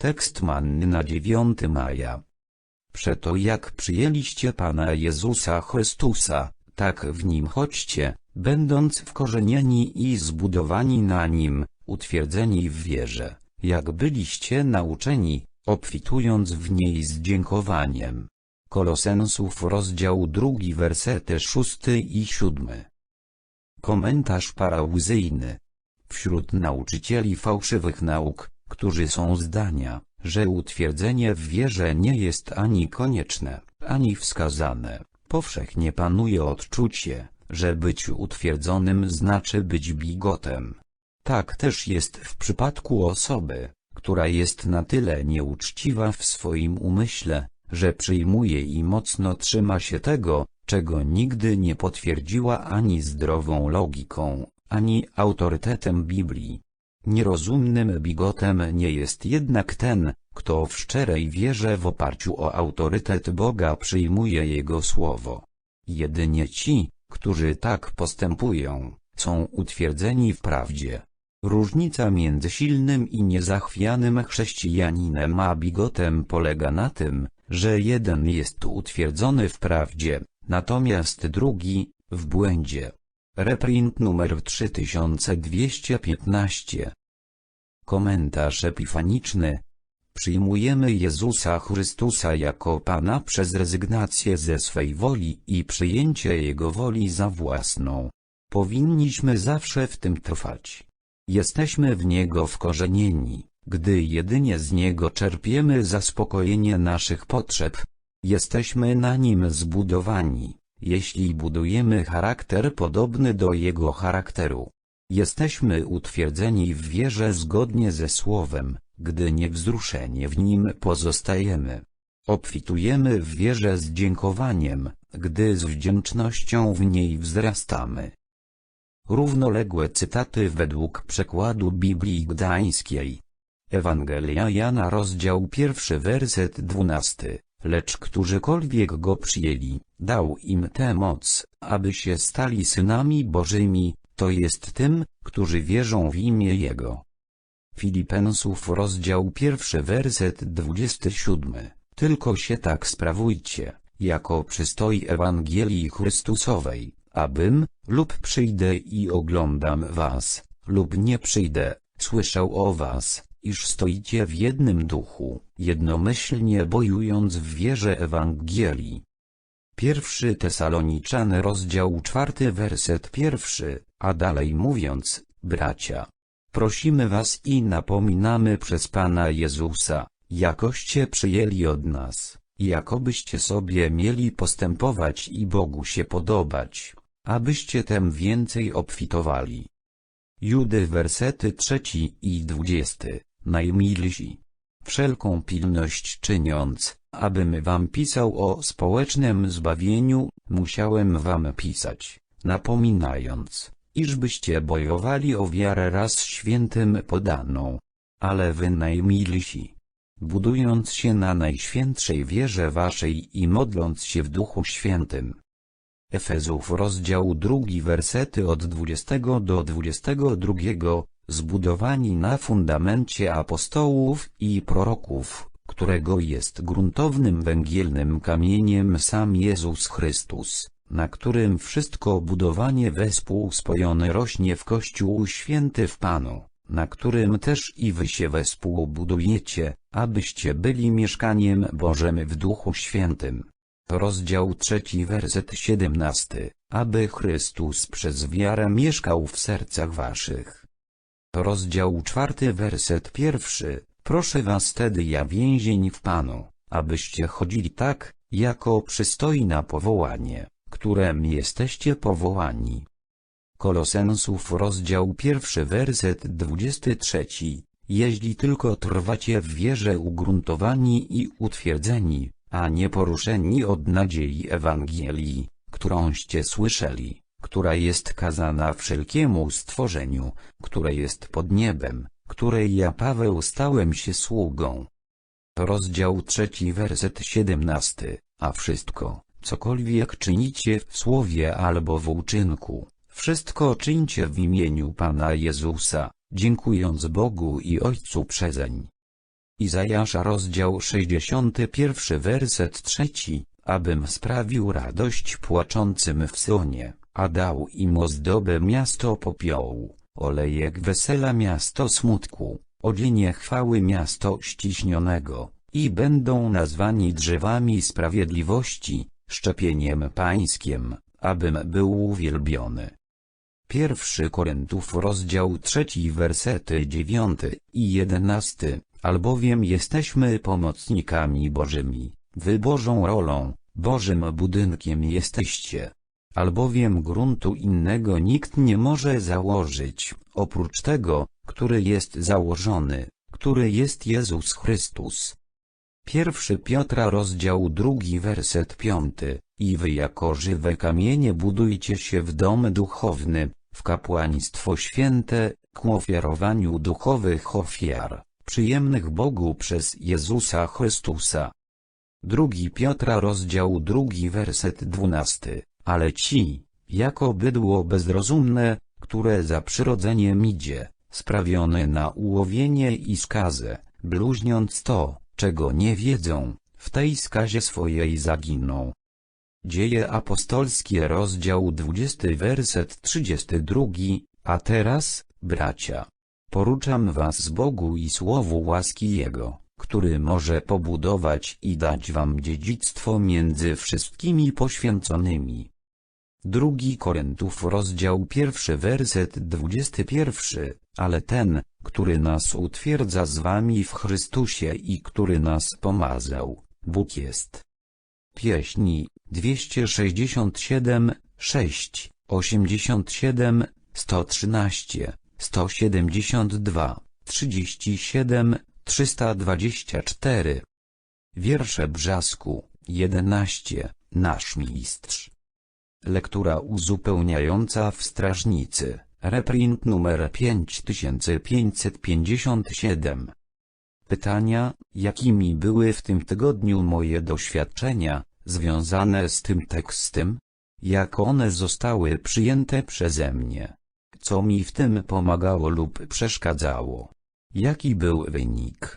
Tekst manny na 9 maja. Przeto jak przyjęliście Pana Jezusa Chrystusa, tak w Nim chodźcie, będąc wkorzenieni i zbudowani na Nim, utwierdzeni w wierze, jak byliście nauczeni, obfitując w niej z dziękowaniem. Kolosensów rozdział drugi wersety szósty i siódmy. Komentarz parauzyjny. Wśród nauczycieli fałszywych nauk, którzy są zdania, że utwierdzenie w wierze nie jest ani konieczne, ani wskazane, powszechnie panuje odczucie, że być utwierdzonym znaczy być bigotem. Tak też jest w przypadku osoby, która jest na tyle nieuczciwa w swoim umyśle, że przyjmuje i mocno trzyma się tego, czego nigdy nie potwierdziła ani zdrową logiką, ani autorytetem Biblii. Nierozumnym bigotem nie jest jednak ten, kto w szczerej wierze w oparciu o autorytet Boga przyjmuje Jego słowo. Jedynie ci, którzy tak postępują, są utwierdzeni w prawdzie. Różnica między silnym i niezachwianym chrześcijaninem a bigotem polega na tym, że jeden jest utwierdzony w prawdzie, natomiast drugi, w błędzie. Reprint numer 3215 Komentarz epifaniczny Przyjmujemy Jezusa Chrystusa jako Pana przez rezygnację ze swej woli i przyjęcie Jego woli za własną. Powinniśmy zawsze w tym trwać. Jesteśmy w Niego wkorzenieni, gdy jedynie z Niego czerpiemy zaspokojenie naszych potrzeb. Jesteśmy na Nim zbudowani, jeśli budujemy charakter podobny do Jego charakteru. Jesteśmy utwierdzeni w wierze zgodnie ze Słowem, gdy niewzruszenie w Nim pozostajemy. Obfitujemy w wierze z dziękowaniem, gdy z wdzięcznością w niej wzrastamy. Równoległe cytaty według przekładu Biblii Gdańskiej. Ewangelia Jana rozdział pierwszy werset dwunasty. Lecz którzykolwiek go przyjęli, dał im tę moc, aby się stali synami Bożymi, to jest tym, którzy wierzą w imię Jego. Filipensów rozdział pierwszy werset dwudziesty siódmy. Tylko się tak sprawujcie, jako przystoi Ewangelii Chrystusowej, abym, lub przyjdę i oglądam was, lub nie przyjdę, słyszał o was, iż stoicie w jednym duchu, jednomyślnie bojując w wierze Ewangelii. Pierwszy Tesaloniczany rozdział czwarty werset pierwszy, a dalej mówiąc, bracia, prosimy was i napominamy przez Pana Jezusa, jakoście przyjęli od nas, jakobyście sobie mieli postępować i Bogu się podobać, abyście tem więcej obfitowali. Judy wersety trzeci i dwudziesty, najmilsi. Wszelką pilność czyniąc, abym wam pisał o społecznym zbawieniu, musiałem wam pisać, napominając, iżbyście bojowali o wiarę raz świętym podaną. Ale wy najmilsi, budując się na najświętszej wierze waszej i modląc się w Duchu Świętym. Efezów rozdział drugi wersety od 20 do 22, zbudowani na fundamencie apostołów i proroków, którego jest gruntownym węgielnym kamieniem sam Jezus Chrystus, na którym wszystko budowanie wespół spojone rośnie w Kościół święty w Panu, na którym też i wy się wespół budujecie, abyście byli mieszkaniem Bożym w Duchu Świętym. Rozdział trzeci werset siedemnasty, aby Chrystus przez wiarę mieszkał w sercach waszych. Rozdział czwarty werset pierwszy, proszę was tedy ja więzień w Panu, abyście chodzili tak, jako przystoi na powołanie, którem jesteście powołani. Kolosensów rozdział pierwszy werset dwudziesty trzeci, jeśli tylko trwacie w wierze ugruntowani i utwierdzeni, a nie poruszeni od nadziei Ewangelii, którąście słyszeli, która jest kazana wszelkiemu stworzeniu, które jest pod niebem, której ja Paweł stałem się sługą. Rozdział trzeci werset siedemnasty, a wszystko, cokolwiek czynicie w słowie albo w uczynku, wszystko czyńcie w imieniu Pana Jezusa, dziękując Bogu i Ojcu przezeń. Izajasza rozdział 61 werset trzeci, abym sprawił radość płaczącym w Sionie, a dał im ozdobę miasto popiołu, olejek wesela miasto smutku, odzienie chwały miasto ściśnionego, i będą nazwani drzewami sprawiedliwości, szczepieniem pańskiem, abym był uwielbiony. Pierwszy Koryntów rozdział trzeci wersety dziewiąty i jedenasty, albowiem jesteśmy pomocnikami Bożymi, wy Bożą rolą, Bożym budynkiem jesteście. Albowiem gruntu innego nikt nie może założyć, oprócz tego, który jest założony, który jest Jezus Chrystus. Pierwszy Piotra rozdział drugi werset piąty, i wy jako żywe kamienie budujcie się w dom duchowny, w kapłaństwo święte, ku ofiarowaniu duchowych ofiar, przyjemnych Bogu przez Jezusa Chrystusa. Drugi Piotra rozdział drugi werset dwunasty, ale ci, jako bydło bezrozumne, które za przyrodzeniem idzie, sprawione na ułowienie i skazę, bluźniąc to, czego nie wiedzą, w tej skazie swojej zaginą. Dzieje apostolskie rozdział 20 werset 32, a teraz, bracia, poruczam was Bogu i słowu łaski Jego, który może pobudować i dać wam dziedzictwo między wszystkimi poświęconymi. Drugi Koryntów rozdział pierwszy werset 21, ale ten, który nas utwierdza z wami w Chrystusie i który nas pomazał, Bóg jest. Pieśni 267, 6, 87, 113, 172, 37, 324. Wiersze Brzasku 11, Nasz Mistrz. Lektura uzupełniająca w Strażnicy, reprint numer 5557. Pytania, jakimi były w tym tygodniu moje doświadczenia, związane z tym tekstem? Jak one zostały przyjęte przeze mnie? Co mi w tym pomagało lub przeszkadzało? Jaki był wynik?